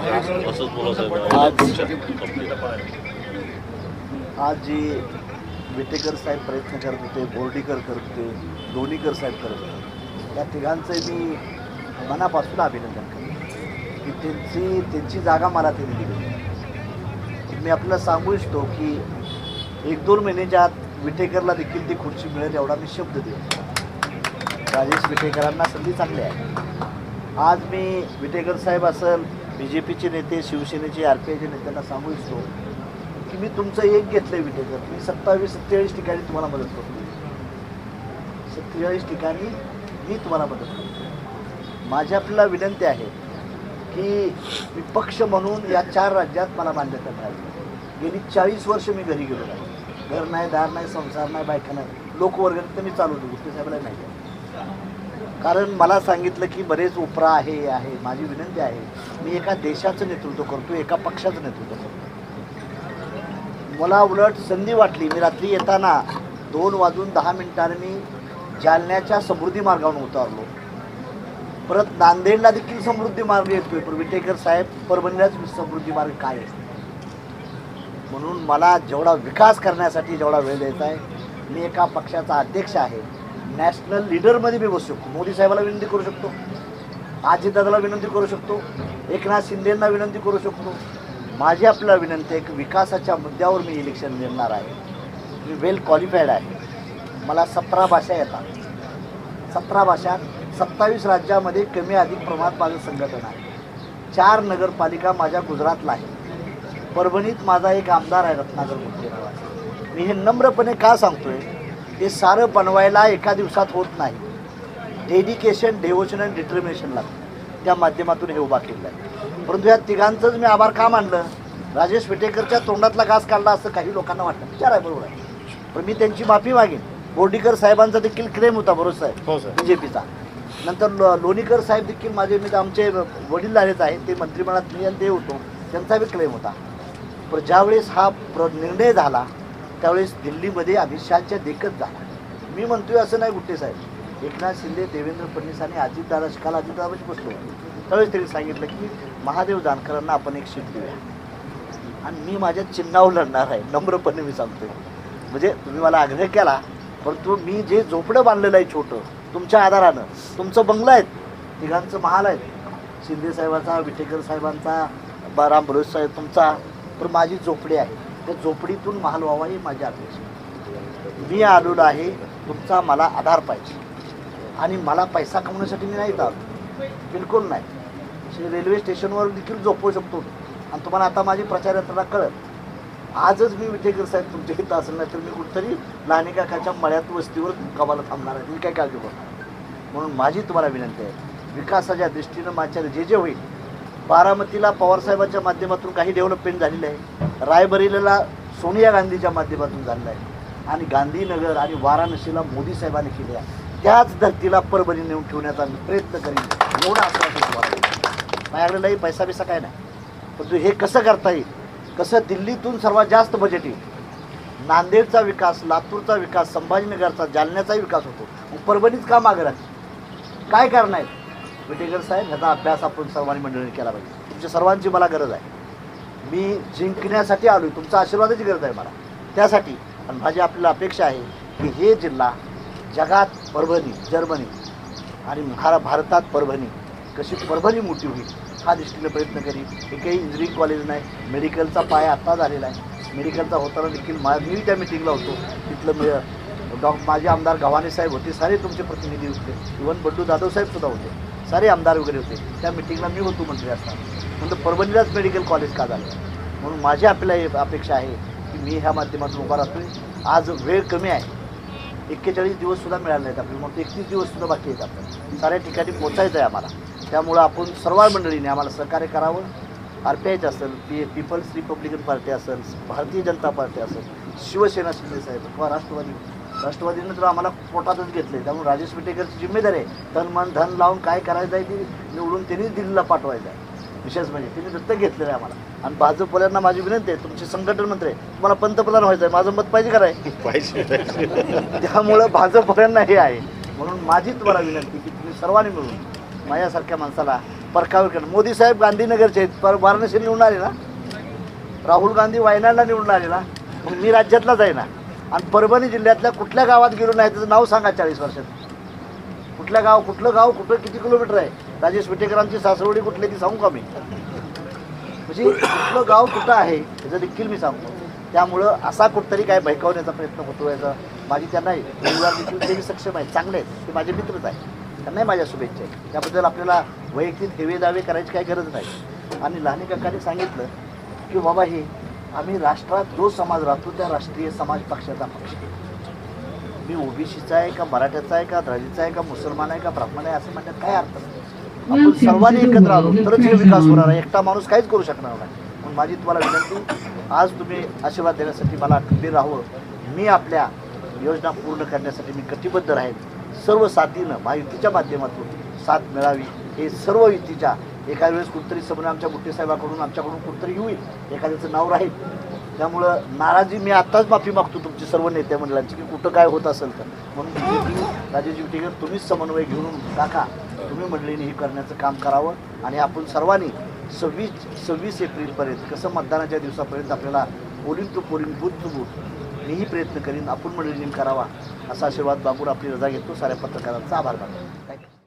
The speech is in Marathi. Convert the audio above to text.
असंच बोला आज जी विटेकर साहेब प्रयत्न करत होते बोर्डीकर करत होते लोणीकर साहेब करत होते या तिघांचं मी मनापासून अभिनंदन करतो की त्यांची त्यांची जागा मला त्यांनी दिली. मी आपल्याला सांगू इच्छितो की एक दोन महिन्याच्या आत विटेकरला देखील ती खुर्ची मिळेल एवढा मी शब्द देतो. राजेश विटेकरांना संधी चांगली आहे. आज मी विटेकर साहेब असेल बी जे पीचे नेते शिवसेनेचे आर पी आयचे नेत्यांना सांगू इच्छितो की मी तुमचं एक घेतलं आहे विटेकर मी सत्तावीस सत्तेचाळीस ठिकाणी तुम्हाला मदत करतो. सत्तेचाळीस ठिकाणी मी तुम्हाला मदत करतो. माझी आपल्याला विनंती आहे की मी पक्ष म्हणून या चार राज्यात मला मान्यता मिळाली. गेली चाळीस वर्ष मी घरी गेलो नाही. घर नाही दार नाही संसार नाही बायका नाही. लोकवर्ग तर मी चालवतो. गुप्ते साहेबाला नाही. कारण मला सांगितलं की बरेच उपरा आहे आहे. माझी विनंती आहे. मी एका देशाचं नेतृत्व करतो एका पक्षाचं नेतृत्व करतो मला उलट संधी वाटली. मी रात्री येताना दोन वाजून दहा मिनिटांनी मी जालन्याच्या समृद्धी मार्गावरून उतारलो. परत नांदेडला देखील समृद्धी मार्ग येतोय. पण विटेकर साहेब परभणीलाच समृद्धी मार्ग काय आहे? म्हणून मला जेवढा विकास करण्यासाठी जेवढा वेळ देत आहे मी एका पक्षाचा अध्यक्ष आहे. नॅशनल लीडरमध्ये मी बसू शकतो. मोदी साहेबाला विनंती करू शकतो. अजितदादाला विनंती करू शकतो. एकनाथ शिंदेंना विनंती करू शकतो. माझी आपल्याला विनंती आहे की विकासाच्या मुद्द्यावर मी इलेक्शन लढणार आहे. मी वेल क्वालिफाईड आहे. मला सतरा भाषा येतात. सतरा भाषा सत्तावीस राज्यामध्ये कमी अधिक प्रमाणात माझं संघटन आहे. चार नगरपालिका माझ्या गुजरातला आहे परभणीत माझा एक आमदार आहे रत्नागर मुख्य मी हे नम्रपणे का सांगतोय? हे सारं बनवायला एका दिवसात होत नाही. डेडिकेशन डेवोशन आणि डिटर्मिनेशन लागतं. त्या माध्यमातून हे उभा केलं आहे. परंतु या तिघांचंच मी आभार का मानलं? राजेश विटेकरच्या तोंडातला घास काढला असं काही लोकांना वाटतं. विचार आहे बरोबर आहे. पण मी त्यांची माफी मागेन. बोर्डीकर साहेबांचा देखील क्लेम होता बरोबर साहेब? हो सर बी जे पीचा नंतर लो लोणीकर साहेब देखील माझे मी आमचे वडील झालेच आहेत ते मंत्रिमंडळात मी आणि ते होतो. त्यांचा बी क्लेम होता. पण ज्यावेळेस हा प्र निर्णय झाला त्यावेळेस दिल्लीमध्ये अमित शहाच्या देखत झाला मी म्हणतोय असं नाही गुट्टे साहेब. एकनाथ शिंदे देवेंद्र फडणवीस आणि अजितदादा काल अजितदादाशी बसलो त्यावेळेस त्यांनी सांगितलं की महादेव जानकरांना आपण एक सीट देऊया. आणि मी माझ्या चिन्हावर लढणार आहे नम्रपणे मी सांगतोय. म्हणजे तुम्ही मला आग्रह केला परंतु मी जे झोपडं बांधलेलं आहे छोटं तुमच्या आधारानं तुमचं बंगला आहेत तिघांचं महाल आहेत शिंदे साहेबांचा विटेकर साहेबांचा बा राम साहेब तुमचा पण माझी झोपडी आहे. त्या झोपडीतून महाल व्हावा ही माझी अपेक्षा मी आलेलो आहे तुमचा मला आधार पाहिजे. आणि मला पैसा कमवण्यासाठी मी नाही जात बिलकुल नाही. रेल्वे स्टेशनवर देखील झोपवू शकतो. आणि तुम्हाला आता माझी प्रचार यंत्रणा कळत आजच मी विटेकर साहेब तुमच्या इथं असेल नाही तर मी कुठतरी लहाने काकाच्या मळ्यात वस्तीवर कामाला थांबणार आहे. मी काय काळजी करणार म्हणून माझी तुम्हाला विनंती आहे विकासाच्या दृष्टीनं माझ्या जे जे होईल बारामतीला पवारसाहेबांच्या माध्यमातून काही डेव्हलपमेंट झालेलं आहे. रायबरेलीला सोनिया गांधीच्या माध्यमातून झालेलं आहे आणि गांधीनगर आणि वाराणसीला मोदी साहेबांनी केले आहे. त्याच धर्तीला परभणी नेऊन ठेवण्याचा मी प्रयत्न करीन. एवढा आश्वासन माझ्याकडे लई पैसा बिसा काय नाही. परंतु हे कसं करता येईल? कसं दिल्लीतून सर्वात जास्त बजेट येईल? नांदेडचा विकास लातूरचा विकास संभाजीनगरचा जालन्याचाही विकास होतो. परभणीच का मागे राहते काय कारण आहे? विटेकर साहेब ह्याचा अभ्यास आपण सर्वांनी मंडळीने केला पाहिजे. तुमच्या सर्वांची मला गरज आहे. मी जिंकण्यासाठी आलो आहे तुमचा आशीर्वादाची गरज आहे मला. त्यासाठी आणि माझी आपल्याला अपेक्षा आहे की हे जिल्हा जगात परभणी जर्मनी आणि महारा भारतात परभणी कशी परभणी मोठी होईल हा दृष्टीने प्रयत्न करीन. हे काही इंजिनिअरिंग कॉलेज नाही मेडिकलचा पाया आत्ता झालेला आहे. मेडिकलचा होताना देखील मा मी त्या मिटिंगला होतो. तिथलं मी डॉ माझे आमदार गव्हाणे साहेब होते. सारे तुमचे प्रतिनिधी होते. इवन बंडू जाधव साहेब सुद्धा होते. सारे आमदार वगैरे होते. त्या मिटिंगला मी होतो मंत्री असताना म्हणून परभणीलाच मेडिकल कॉलेज का झालं? म्हणून माझी आपल्याला अपेक्षा आहे की मी ह्या माध्यमातून उभा राहतोय. आज वेळ कमी आहे. एक्केचाळीस दिवससुद्धा मिळाले नाहीत आपल्याला. मग एकतीस दिवससुद्धा बाकी आहेत आपण साऱ्या ठिकाणी पोचायचं आहे आम्हाला. त्यामुळं आपण सर्व मंडळीने आम्हाला सहकार्य करावं. आर पी आयचं असेल पी पीपल्स रिपब्लिकन पार्टी असेल भारतीय जनता पार्टी असेल शिवसेना शिंदे साहेब किंवा राष्ट्रवादी राष्ट्रवादीनं तर आम्हाला पोटातच घेतले. त्यामुळे राजेश विटेकरची जिम्मेदारी आहे. तन मन धन लावून काय करायचं आहे ती निवडून त्यांनीच दिल्लीला पाठवायचं आहे. विशेष म्हणजे त्यांनी दत्तक घेतलेलं आहे आम्हाला. आणि भाजपवाल्यांना माझी विनंती आहे तुमचे संघटन मंत्री आहे तुम्हाला पंतप्रधान व्हायचं आहे. माझं मत पाहिजे कराय पाहिजे त्यामुळं भाजपवाल्यांना हे आहे. म्हणून माझी तुम्हाला विनंती की तुम्ही सर्वांनी मिळून माझ्यासारख्या माणसाला परकावर करणं मोदी साहेब गांधीनगरचे आहेत. पर वाराणसी निवडून आले ना? राहुल गांधी वायनाडला निवडून आले ना? मग मी राज्यातलाच आहे ना? आणि परभणी जिल्ह्यातल्या कुठल्या गावात गेलो नाही त्याचं नाव सांगा चाळीस वर्षात. कुठलं गाव कुठलं गाव कुठं किती किलोमीटर आहे? राजेश विटेकरांची सासवडी कुठली ती सांगू का मी? म्हणजे कुठलं गाव कुठं आहे त्याचं देखील मी सांगतो. त्यामुळं असा कुठतरी काय भयकावण्याचा प्रयत्न होतो याचा. माझी त्यांना परिवार देखील ते सक्षम आहेत चांगले आहेत. ते माझे मित्रच आहेत. त्यांनाही माझ्या शुभेच्छा आहेत. त्याबद्दल आपल्याला वैयक्तिक हेवे दावे करायची काही गरज नाही. आणि लहानी काकाने सांगितलं की बाबा हे आम्ही राष्ट्रात जो समाज राहतो त्या राष्ट्रीय समाज पक्षाचा पक्ष. आहे. मी ओबीसीचा आहे का मराठ्याचा आहे का दलितचा आहे का मुसलमान आहे का ब्राह्मण आहे असं म्हणण्यात काय अर्थ नाही. आपण सर्वांनी एकत्र आलो तरच हे विकास होणार आहे. एकटा माणूस काहीच करू शकणार नाही. म्हणून माझी तुम्हाला विनंती आज तुम्ही आशीर्वाद देण्यासाठी मला खंबीर राहावं. मी आपल्या योजना पूर्ण करण्यासाठी मी कटिबद्ध राहील सर्व साथीनं महायुतीच्या माध्यमातून साथ मिळावी. हे सर्व युतीच्या एका वेळेस कुठतरी समोर आमच्या गुट्टे साहेबाकडून आमच्याकडून कुठतरी येईल एखाद्याचं नाव राहील. त्यामुळं नाराजी मी आत्ताच माफी मागतो तुमची सर्व नेते मंडळांची की कुठं काय होत असेल तर. म्हणून BJP, राजेश विटेकर तुम्हीच समन्वय घेऊन टाका. तुम्ही मंडळीने हे करण्याचं काम करावं आणि आपण सर्वांनी सव्वीस सव्वीस एप्रिलपर्यंत कसं मतदानाच्या दिवसापर्यंत आपल्याला polling to polling booth to booth मीही प्रयत्न करीन आपण मंडळीने करावा असा आशीर्वाद बाबूर आपली रजा घेतो. साऱ्या पत्रकारांचा आभार मानतो. थँक्यू